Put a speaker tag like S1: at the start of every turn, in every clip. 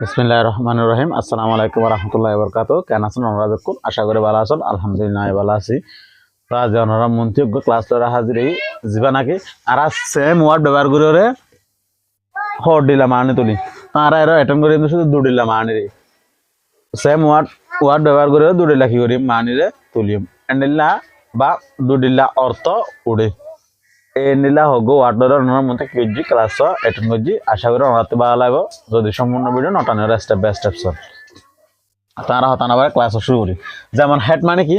S1: বিসমিল্লাহ রহমান রহিম। আসসালামু আলাইকুম রহমতুল্লাহ বরকাত কেন আছেন ওনারা দেখুন আশা করি ভালো আছেন। আলহামদুলিল্লাহ ভালো আছি। তো ওনারা মন্ত্রীজ্ঞ ক্লাস লড়া হাজির এই যাবা নাকি? আর সেম ওয়ার্ড ব্যবহার করে হর দিলাম আনি তুলি। আর এরা অ্যাটেন্ড করে শুধু দুডিলাম আনি রে। সেম ওয়ার্ড ওয়ার্ড ব্যবহার করে দুডিলা কি করি? মানিরে তুলিম এন্ডিল্লা বা দুডিল্লা অর্থ উড়ে। এনিলা হগো ওয়ার্ডর ওনার মধ্যে কেজি ক্লাস অ্যাটেন্ড করছি আশা করি ওনাতে ভালো লাগবে। যদি সম্পূর্ণ ভিডিও নটানোর স্টেপ বাই স্টেপ সব তারা হতানা আবার ক্লাস শুরু করি যেমন হেড মানে কি?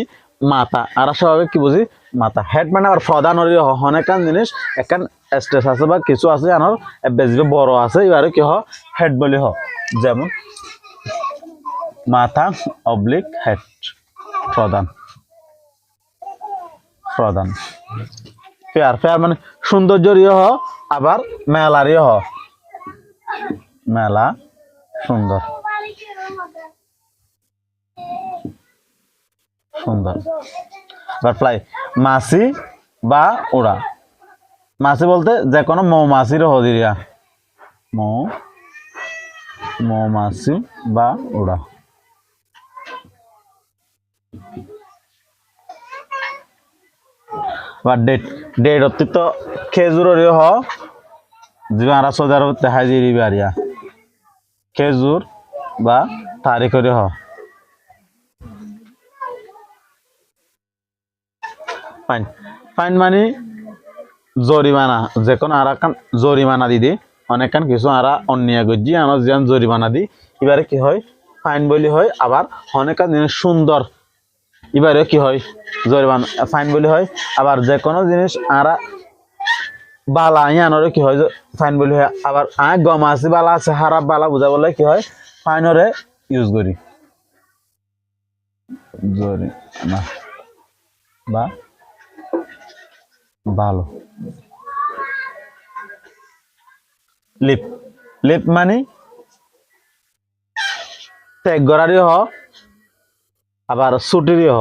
S1: মাথা। আর স্বাভাবিক কি বুঝি মাথা। হেড মানে আবার প্রধান অনেকান জিনিস একান স্টেজ আছে বা কিছু আছে আনার বেশি বড় আছে। এবারে কি হ হেড বলি হ যেমন, মাথা অবলিক হেড প্রধান প্রধান ফেয়ার ফেয়ার মানে সৌন্দর্যরীয় হ, আবার মেলারই হ। মেলা সুন্দর। সুন্দর। বাটফ্লাই মাছি বা ওড়া মাছি বলতে যে কোনো মৌমাছির হদিরিয়া মৌ, মৌমাছি বা ওড়া বা ডেট ডেট অতীত খেজুরের হ। আরা সৌদি আরব দেখা যায় বারিয়া খেজুর বা তারিখের হ। ফাইন ফাইন মানে জরিমানা যে কোনো আর কান জরিমানা দি দি অনেকখান কিছু আরা অন্যায় গজি আনো যেন জরিমানা দি এবারে কি হয়? ফাইন বলি হয় আবার অনেকখান সুন্দর এবারে কি হয়? জরিমানা ফাইন বলি হয়। আবার যে কোনো জিনিস আরা বালা ইয়ানরে কি হয় ফাইন বলি হয়। আবার আয় গম আছে, বালা আছে হারাপ বালা বুঝা বলে কি হয়? ফাইনরে ইউজ করি। জরিমানা বা ভালো লিপ। লিপ মানে ত্যাগ গড়ারই হ। আবার ছুটিরই হ।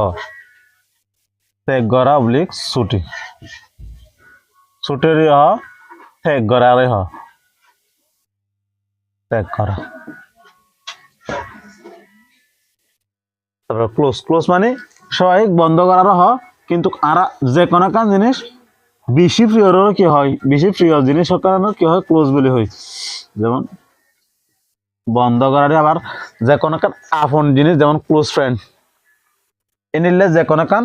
S1: গড়া অবলিক ছুটি। ছুটিরই হ গড়ারই হ। ত্যাগ তারপর ক্লোজ ক্লোজ মানে সবাই বন্ধ করার হ, কিন্তু আরা যে কোনো কান জিনিস বেশি প্রিয়রও কি হয়, বেশি প্রিয় জিনিস কারণে কি হয় ক্লোজ বলি হয়। যেমন বন্ধ করার আবার যে কোনো কান আপন জিনিস, যেমন ক্লোজ ফ্রেন্ড এনিলে যে কোনো কান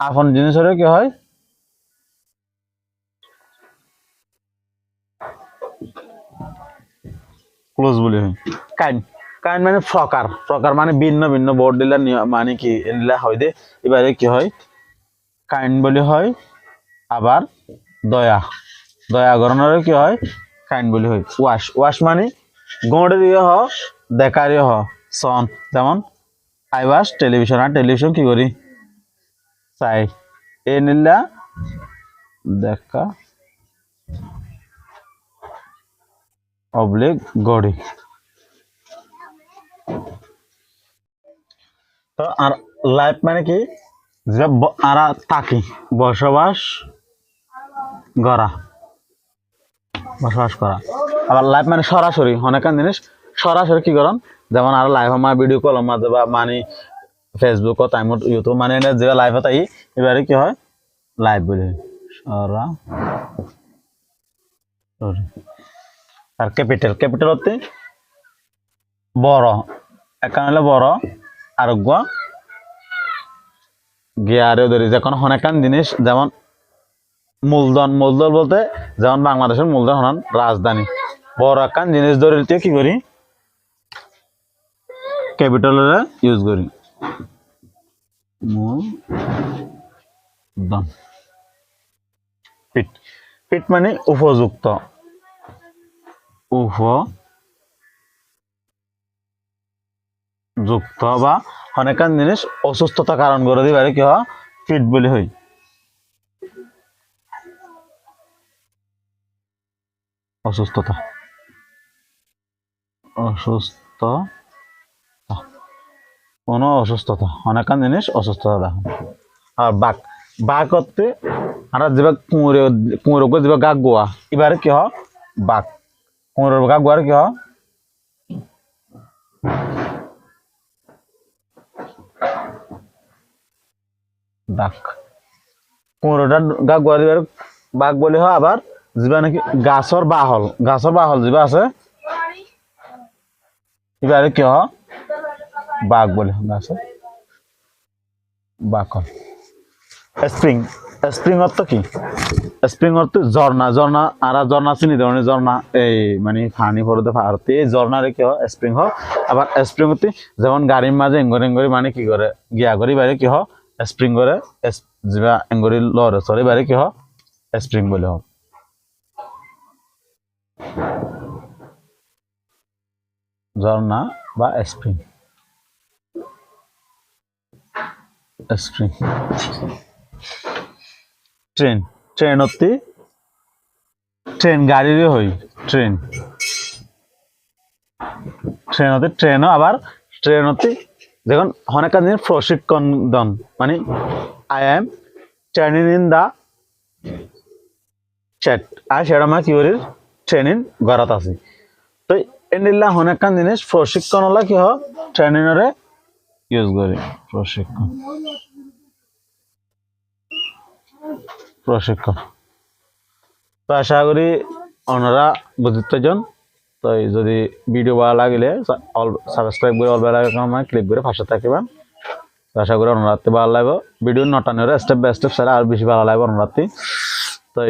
S1: আপন জিনিসেরও কি হয়? ক্লোজ বলি হয় কাইন কাইন মানে প্রকার প্রকার মানে ভিন্ন ভিন্ন বোর্ড দিলার মানে কি এনিলা হয় দে। এবারে কি হয়? কাইন বলি হয় আবার দয়া। দয়া গরণের কি হয়? কাইন বলি হয়। ওয়াশ ওয়াশ মানে গোড়ের ইয়ে হ দেখার ইয়ে হ সন যেমন আই ওয়াশ টেলিভিশন আর টেলিভিশন কি করি? চাই। এ নিলা, দেখা। অবলিক গড়ি। তো আর লাইফ মানে কি? যে আরা থাকি, বসবাস করা। বসবাস করা। আবার লাইফ মানে সরাসরি, অনেক জিনিস সরাসরি কি করেন? যেমন আর লাইভ আমার ভিডিও কল মাঝে বা মানে ফেসবুক টাইমত ইউটিউব মানে এনে যে লাইভ তাই এবারে কি হয়? লাইভ বলে। আর ক্যাপিটাল ক্যাপিটাল হতে বড় একান বড় আর গুয়া গিয়ারে ধরি যখন অনেকান জিনিস যেমন মূলধন মূলধন বলতে যেমন বাংলাদেশের মূলধন হন রাজধানী বড় একান জিনিস ধরে কি করি ক্যাপিটালের ইউজ করি। মূলধন পিট পিট মানে উপযুক্ত। উপযুক্ত বা অনেকান জিনিস অসুস্থতা কারণ করে দিবারে কি হয়? ফিট বলি হই অসুস্থতা। অসুস্থ কোনো অসুস্থতা, অনেকান জিনিস অসুস্থতা দেখো আর বাঘ বাঘ করতে আমরা যেবা কুঁড়ে কুঁড়োকে যেবা গা গোয়া এবারে কি হয়? বাঘ কুঁড়োর গা গোয়ার কি হয়? পনেরোটা গা গোয়া দিবার বাঘ বলি হয় আবার যিবা নাকি গাছর বাহল গাছর বাহল যিবা আছে এবারে কি হয়? বাঘ বলে গাছর বাকল স্প্রিং। স্প্রিং অর্থ কি? স্প্রিং অর্থ ঝর্ণা। ঝর্ণা, আর ঝর্ণা চিনি ধরনের ঝর্ণা, এই মানে ফানি পড়তে পারতে এই ঝর্ণারে কি হয়? স্প্রিং হয়। আবার স্প্রিং হতে যেমন গাড়ির মাঝে এঙ্গরি এঙ্গরি মানে কি করে? গিয়া করি বাইরে কি হয়? স্প্রিং করে যা এঙ্গরি লরে সরে বাইরে কি হয়? স্প্রিং বলে হয়। ঝর্ণা বা স্প্রিং। স্প্রিং ট্রেন ট্রেন অতি? ট্রেন গাড়িরই হই ট্রেন ট্রেন হতে ট্রেনও আবার ট্রেন হতে দেখুন অনেক দিন প্রশিক্ষণ দন। মানে I am training in the chat আর সেটা আমার কি করি ট্রেনিং গড়াত আছে। তো এনিলা অনেক জিনিস প্রশিক্ষণ হলে কি হয়? ট্রেনিংরে করি প্রশিক্ষণ। প্রশিক্ষণ। তো আশা করি ওনারা বুঝতেছেন তো যদি ভিডিও ভালো লাগলে সাবস্ক্রাইব করে অল বেলা মানে ক্লিক করে পাশে থাকবেন। তো আশা করি ওনারাতে ভালো লাগবে। ভিডিও নটানোর স্টেপ বাই স্টেপ সেটা আর বেশি ভালো লাগবে ওনারাতে তো